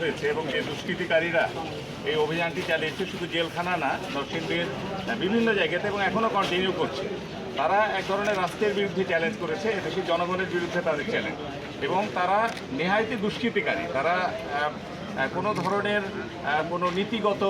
হয়েছে এবং যে দুষ্কৃতিকারীরা এই অভিযানটি চালিয়েছে, শুধু জেলখানা না, নরসিংদীর বিভিন্ন জায়গাতে এবং এখনও কন্টিনিউ করছে। তারা এক ধরনের রাষ্ট্রের বিরুদ্ধে চ্যালেঞ্জ করেছে এদেশের জনগণের বিরুদ্ধে তাদের চ্যালেঞ্জ এবং তারা নেহায়তি দুষ্কৃতিকারী, তারা কোনো ধরনের কোনো নীতিগত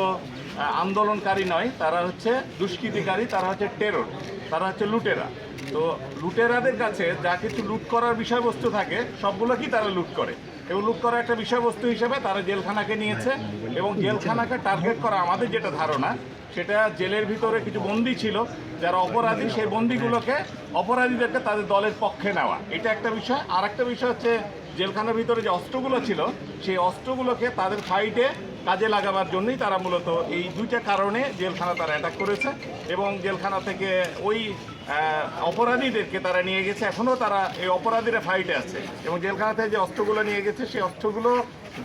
আন্দোলনকারী নয়, তারা হচ্ছে দুষ্কৃতিকারী, তারা হচ্ছে টেরর তারা হচ্ছে লুটেরা। তো লুটেরাদের কাছে যা কিছু লুট করার বিষয়বস্তু থাকে, সবগুলো কি তারা লুট করে? এবং লুট করার একটা বিষয়বস্তু হিসেবে তারা জেলখানাকে নিয়েছে এবং জেলখানাকে টার্গেট করা আমাদের যেটা ধারণা, সেটা জেলের ভিতরে কিছু বন্দি ছিল যারা অপরাধী, সেই বন্দিগুলোকে অপরাধীদেরকে তাদের দলের পক্ষে নেওয়া। এটা একটা বিষয়। আর একটা বিষয় হচ্ছে জেলখানার ভিতরে যে অস্ত্রগুলো ছিল, সেই অস্ত্রগুলোকে তাদের ফাইটে কাজে লাগাবার জন্যই তারা মূলত এই দুইটা কারণে জেলখানা তারা অ্যাটাক করেছে এবং জেলখানা থেকে ওই অপরাধীদেরকে তারা নিয়ে গেছে। এখনও তারা এই অপরাধীরা ফাইটে আছে। এবং জেলখানাতে যে অস্ত্রগুলো নিয়ে গেছে, সেই অস্ত্রগুলো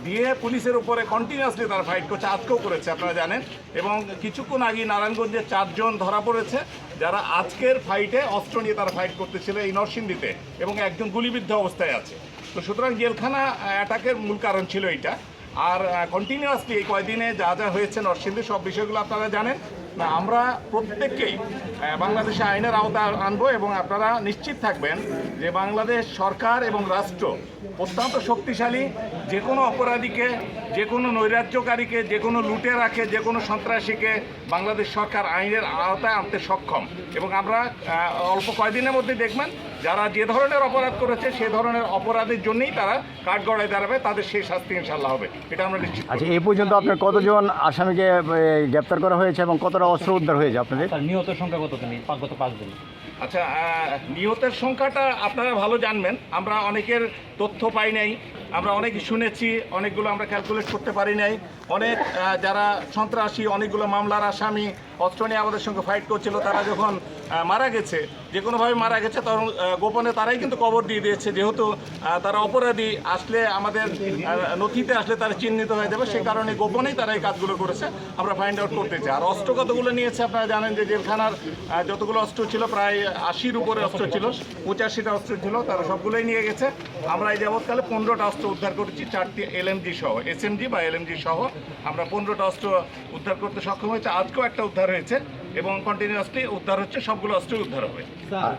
দিয়ে পুলিশের উপরে কন্টিনিউয়াসলি তারা ফাইট করছে, আজকেও করেছে, আপনারা জানেন। এবং কিছুক্ষণ আগে নারায়ণগঞ্জে চারজন ধরা পড়েছে, যারা আজকের ফাইটে অস্ত্র নিয়ে তারা ফাইট করতেছিল এই নরসিংদীতে এবং একজন গুলিবিদ্ধ অবস্থায় আছে। তো সুতরাং জেলখানা অ্যাটাকের মূল কারণ ছিল এইটা। আর কন্টিনিউয়াসলি এই কয়দিনে যা যা হয়েছে নরসিংদী, সব বিষয়গুলো আপনারা জানেন। না, আমরা প্রত্যেককেই বাংলাদেশে আইনের আওতা আনব এবং আপনারা নিশ্চিত থাকবেন যে বাংলাদেশ সরকার এবং রাষ্ট্র অত্যন্ত শক্তিশালী, যে কোনো অপরাধীকে যে কোনো নৈরাজ্যকারীকে যে কোনো লুটে রাখে যে কোনো সন্ত্রাসীকে বাংলাদেশ সরকার আইনের আওতায় আনতে সক্ষম। এবং আমরা অল্প কয়েকদিনের মধ্যে দেখবেন যারা যে ধরনের অপরাধ করেছে সে ধরনের অপরাধের জন্যই তারা কাঠগড়ায় দাঁড়াবে তাদের সেই শাস্তি ইনশাল্লাহ হবে। এটা আমরা নিশ্চিত। আচ্ছা এই পর্যন্ত আপনার কতজন আসামিকে গ্রেপ্তার করা হয়েছে এবং কতটা অস্ত্র উদ্ধার হয়েছে আপনাদের? তার নিহত সংখ্যা কত তুমি গত পাঁচ দিন। আচ্ছা নিহতের সংখ্যাটা আপনারা ভালো জানবেন। আমরা অনেকের তথ্য পাই নাই। আমরা অনেক শুনেছি, অনেকগুলো আমরা ক্যালকুলেট করতে পারি নাই। অনেক যারা সন্ত্রাসী, অনেকগুলো মামলার আসামি অস্ত্র নিয়ে আমাদের সঙ্গে ফাইট করছিল, তারা যখন মারা গেছে যে কোনোভাবে মারা গেছে, তখন গোপনে তারাই কিন্তু কবর দিয়ে দিয়েছে, যেহেতু তারা অপরাধী, আসলে আমাদের নথিতে আসলে তারা চিহ্নিত হয়ে যাবে সে কারণে গোপনেই তারা এই কাজগুলো করেছে, আমরা ফাইন্ড আউট করতে চাই। আর অস্ত্র কতগুলো নিয়েছে আপনারা জানেন যে জেলখানার যতগুলো অস্ত্র ছিল, প্রায় আশির উপরে অস্ত্র ছিল, পঁচাশিটা অস্ত্র ছিল, তারা সবগুলোই নিয়ে গেছে। আমরা এই যাবৎকালে পনেরোটা অস্ত্র উদ্ধার করেছি, চারটি এলএমজি সহ, এসএমজি বা এলএমজি সহ, আমরা পনেরোটা অস্ত্র উদ্ধার করতে সক্ষম হয়েছে। আজকেও একটা উদ্ধার হয়েছে এবং কন্টিনিউয়াসলি উদ্ধার হচ্ছে সবগুলো অস্ত্রই উদ্ধার হবে।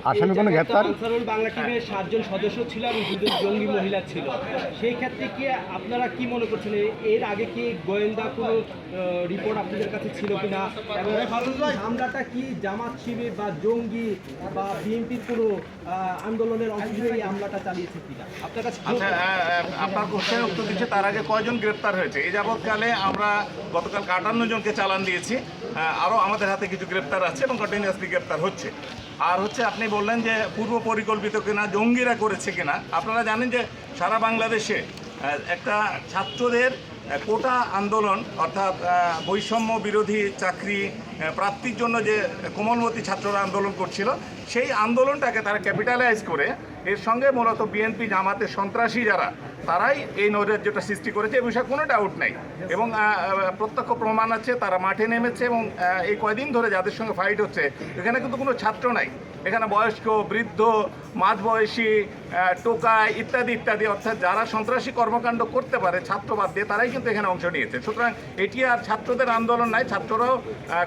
আসামি কোনো গ্রেপ্তার? আনসারুল বাংলা টিমের সাতজন সদস্য ছিল এবং দুজন জঙ্গি মহিলা ছিল। সেই ক্ষেত্রে কি আপনারা কি মনে করছেন? এর আগে কি গোয়েন্দা কোনো রিপোর্ট আপনাদের কাছে ছিল কিনা? এবং হামলাটা কি জামাত শিবির বা জঙ্গি বা বিএনপির কোনো আন্দোলনের অংশ হিসেবে এই হামলাটা চালিয়েছে কিনা? আপনার কাছে আচ্ছা আপনার কোশ্চেন উত্তর দিচ্ছে তার আগে কয়জন গ্রেপ্তার হয়েছে? এই যাবৎকালে আমরা গতকাল আটান্ন জনকে চালান দিয়েছি। আরও আমাদের হাতে কিছু গ্রেপ্তার আছে এবং কন্টিনিউয়াসলি গ্রেপ্তার হচ্ছে। আর হচ্ছে আপনি বললেন যে পূর্ব পরিকল্পিত কিনা, জঙ্গিরা করেছে কিনা। আপনারা জানেন যে সারা বাংলাদেশে একটা ছাত্রদের কোটা আন্দোলন, অর্থাৎ বৈষম্য বিরোধী চাকরি প্রাপ্তির জন্য যে কোমলমতি ছাত্ররা আন্দোলন করছিল, সেই আন্দোলনটাকে তারা ক্যাপিটালাইজ করে, এর সঙ্গে মূলত বিএনপি জামাতের সন্ত্রাসী যারা তারাই এই নৈরাজ্যটা সৃষ্টি করেছে এ বিষয়ে কোনো ডাউট নাই। এবং প্রত্যক্ষ প্রমাণ আছে, তারা মাঠে নেমেছে এবং এই কয়দিন ধরে যাদের সঙ্গে ফাইট হচ্ছে, এখানে কিন্তু কোনো ছাত্র নাই। এখানে বয়স্ক, বৃদ্ধ, মাঝবয়সী টোকাই ইত্যাদি ইত্যাদি, অর্থাৎ যারা সন্ত্রাসী কর্মকাণ্ড করতে পারে, ছাত্র বাদ দিয়ে তারাই কিন্তু এখানে অংশ নিয়েছে। সুতরাং এটি আর ছাত্রদের আন্দোলন নাই, ছাত্ররাও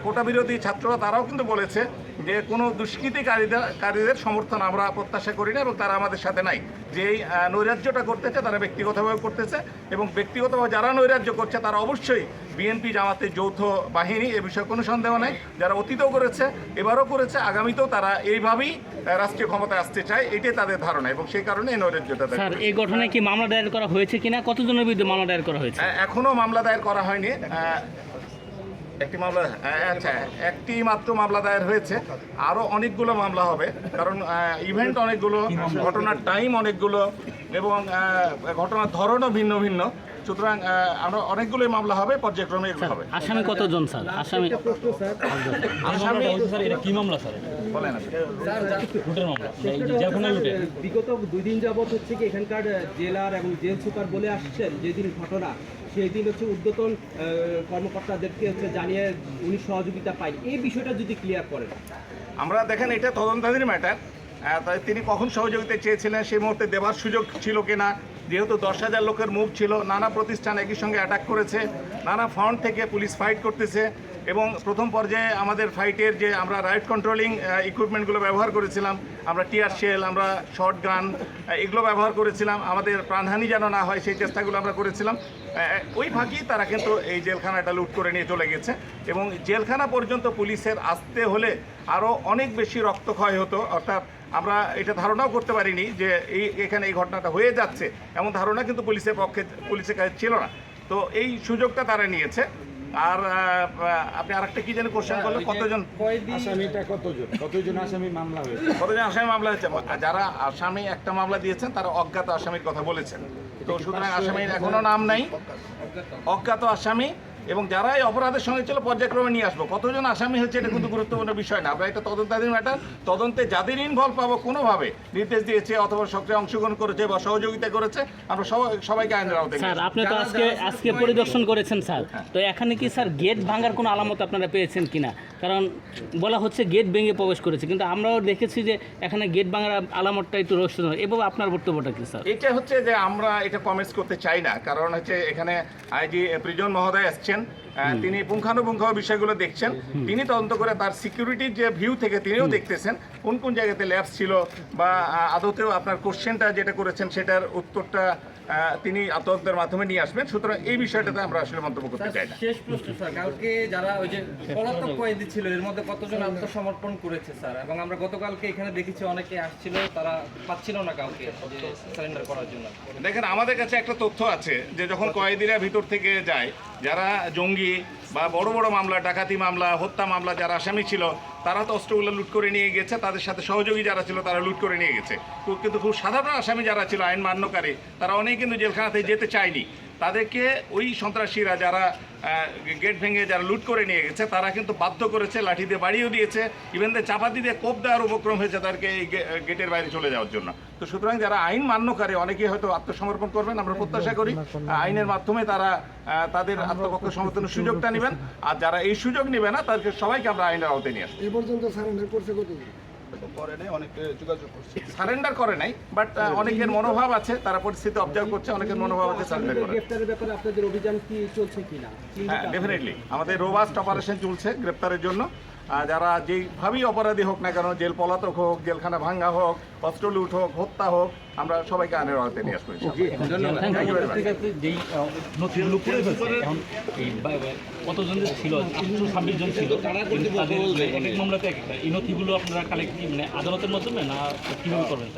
কোটা বিরোধী ছাত্ররা, তারাও কিন্তু বলেছে যে কোনো দুষ্কৃতিকারীদের কারীদের সমর্থন আমরা প্রত্যাশা করি না এবং তারা আমাদের সাথে নাই। যে এই নৈরাজ্যটা করতেছে তারা ব্যক্তিগতভাবে করতেছে এবং ব্যক্তিগতভাবে যারা নৈরাজ্য করছে তারা অবশ্যই বিএনপি জামাতের যৌথ বাহিনী এ বিষয়ে কোনো সন্দেহ নাই। যারা অতীতেও করেছে এবারও করেছে আগামীতেও তারা এইভাবেই রাষ্ট্রীয় ক্ষমতায় আসতে চায় এটাই তাদের ধারণা এবং সেই কারণে এই নৈরাজ্যটা স্যার এই ঘটনায় কি মামলা দায়ের করা হয়েছে কিনা? কতজনের বিরুদ্ধে মামলা দায়ের করা হয়েছে? এখনও মামলা দায়ের করা হয়নি। একটি মামলা আচ্ছা একটি মাত্র মামলা দায়ের হয়েছে। আরও অনেকগুলো মামলা হবে কারণ ইভেন্ট অনেকগুলো ঘটনার টাইম অনেকগুলো এবং আহ, ঘটনার ধরনও ভিন্ন ভিন্ন। সুতরাং আমরা অনেকগুলোই মামলা হবে পর্যায়ক্রমে এগুলো হবে। আসামি কতজন স্যার? আসামি আসামি স্যার এটা কি মামলা স্যার? বলেন হচ্ছে, বিগত দুই দিন যাবত হচ্ছে কি এখানকার জেলার এবং জেল সুপার বলে আসছেন যেদিন ঘটনা সেই দিন হচ্ছে উদ্যতন কর্মকর্তাদেরকে হচ্ছে জানিয়ে উনি সহযোগিতা পাই এই বিষয়টা যদি ক্লিয়ার করেন। আমরা দেখেন এটা তদন্তাধীন ম্যাটার তাই তিনি কখন সহযোগিতা চেয়েছিলেন সেই মুহূর্তে দেওয়ার সুযোগ ছিল কিনা যেহেতু দশ হাজার লোকের মুভ ছিল, নানা প্রতিষ্ঠান একই সঙ্গে অ্যাটাক করেছে, নানা ফ্রন্ট থেকে পুলিশ ফাইট করতেছে এবং প্রথম পর্যায়ে আমাদের ফাইটের যে আমরা রাইট কন্ট্রোলিং ইকুইপমেন্টগুলো ব্যবহার করেছিলাম, আমরা টিয়ার শেল আমরা শর্ট গান এগুলো ব্যবহার করেছিলাম, আমাদের প্রাণহানি যেন না হয় সেই চেষ্টাগুলো আমরা করেছিলাম। ওই ফাঁকি তারা কিন্তু এই জেলখানাটা লুট করে নিয়ে চলে গেছে এবং জেলখানা পর্যন্ত পুলিশের আসতে হলে আরও অনেক বেশি রক্তক্ষয় হতো, অর্থাৎ আমরা এটা ধারণাও করতে পারিনি যে এই এখানে এই ঘটনাটা হয়ে যাচ্ছে। এমন ধারণা কিন্তু পুলিশের পক্ষে পুলিশের কাছে ছিল না। তো এই সুযোগটা তারা নিয়েছে। আর আপনি আরেকটা কি যেন কোশ্চেন করলেন? কতজন? আসামিটা কতজন? কতজন আসামি মামলা হয়েছে? কতজন আসামি মামলা হয়েছে? যারা আসামি একটা মামলা দিয়েছেন তারা অজ্ঞাত আসামির কথা বলেছেন। তো সুতরাং আসামির এখনও নাম নাই। অজ্ঞাত আসামি এবং যারা এই অপরাধের সঙ্গে ছিল পর্যায়ক্রমে নিয়ে আসব। কতজন আসামি হচ্ছে এটা কিন্তু গুরুত্বপূর্ণ বিষয় না। আমরা এটা তদন্তাধীন ম্যাটার তদন্তে যাদের ইনভলভ পাবো কোনোভাবে নির্দেশ দিয়েছে অথবা সক্রিয় অংশগ্রহণ করেছে বা সহযোগিতা করেছে আমরা সবাই সবাইকে আইনের আওতায় স্যার আপনি তো আজকে আজকে পরিদর্শন করেছেন স্যার। তো এখানে কি স্যার গেট ভাঙার কোনো আলামত আপনারা পেয়েছেন কিনা? কারণ বলা হচ্ছে গেট ভেঙে প্রবেশ করেছে কিন্তু আমরাও দেখেছি যে এখানে গেট ভাঙার আলামতটা একটু রহস্য এভাবে আপনার বক্তব্যটা কি স্যার? এটা হচ্ছে যে আমরা এটা কমেন্টস করতে চাই না কারণ হচ্ছে এখানে আইজি প্রিজন মহোদয় আসছেন আহ, তিনি পুঙ্খানুপুঙ্খ বিষয়গুলো দেখছেন। তিনি তদন্ত করে তার সিকিউরিটির যে ভিউ থেকে তিনিও দেখতেছেন কোন কোন জায়গাতে ল্যাবস ছিল বা আদতেও আপনার কোশ্চেনটা যেটা করেছেন সেটার উত্তরটা তিনি তদন্তের মাধ্যমে নিয়ে আসবেন। সুতরাং এই বিষয়টাতে আমরা আসলে মন্তব্য করতে চাই না। শেষ প্রশ্ন স্যার। কালকে যারা ওই যে পলাতক কয়েদি ছিল এর মধ্যে কতজন আত্মসমর্পণ করেছে স্যার? এবং আমরা গতকালকে এখানে দেখেছি অনেকে আসছিল তারা পাচ্ছিল না কাউকে সারেন্ডার করার জন্য। দেখেন আমাদের কাছে একটা তথ্য আছে যে যখন কয়েদিরা ভিতর থেকে যায় যারা জঙ্গি বা বড় বড় মামলা ডাকাতি মামলা হত্যা মামলা যারা আসামি ছিল তারা তো অস্ত্রগুলো লুট করে নিয়ে গেছে, তাদের সাথে সহযোগী যারা ছিল তারা লুট করে নিয়ে গেছে। কিন্তু খুব সাধারণ আসামি যারা ছিল আইন মান্যকারী, তারা অনেক কিন্তু জেলখানাতে যেতে চায়নি। তাদেরকে ওই সন্ত্রাসীরা যারা গেট ভেঙে যারা লুট করে নিয়ে গেছে, তারা কিন্তু বাধ্য করেছে, লাঠি দিয়ে বাড়িয়েও দিয়েছে ইভেন চাপাতি দিয়ে কোপ দেওয়ার উপক্রম হয়েছে তাদেরকে এই গেটের বাইরে চলে যাওয়ার জন্য। তো সুতরাং যারা আইন মান্যকারী, অনেকেই হয়তো আত্মসমর্পণ করবেন, আমরা প্রত্যাশা করি আইনের মাধ্যমে তারা তাদের আত্মপক্ষ সমর্থনের সুযোগটা নেবেন। আর যারা এই সুযোগ নেবে না, তাদেরকে সবাইকে আমরা আইনের আওতায় নিয়ে আসব। পর্যন্ত সারেন্ডার করছে কতজন? সারেন্ডার করে নাই বাট অনেকের মনোভাব আছে তারা পরিস্থিতি অবজার্ভ করছে অনেকের মনোভাব আছে সারেন্ডার করে গ্রেফতারের ব্যাপারে আপনাদের অভিযান কি চলছে কিনা? হ্যাঁ ডেফিনেটলি আমাদের রোবাস্ট অপারেশন চলছে গ্রেপ্তারের জন্য। যারা যেইভাবেই অপরাধী হোক না কেন জেল পলাতক হোক জেলখানা ভাঙ্গা হোক অস্ত্র লুট হোক হত্যা হোক আমরা সবাইকে আইনের আওতায় নিয়ে আসব ছিল ছাব্বিশ জন ছিল মামলাতে এই নথিগুলো আপনারা কালেক্ট মানে আদালতের মাধ্যমে না কীভাবে করবেন?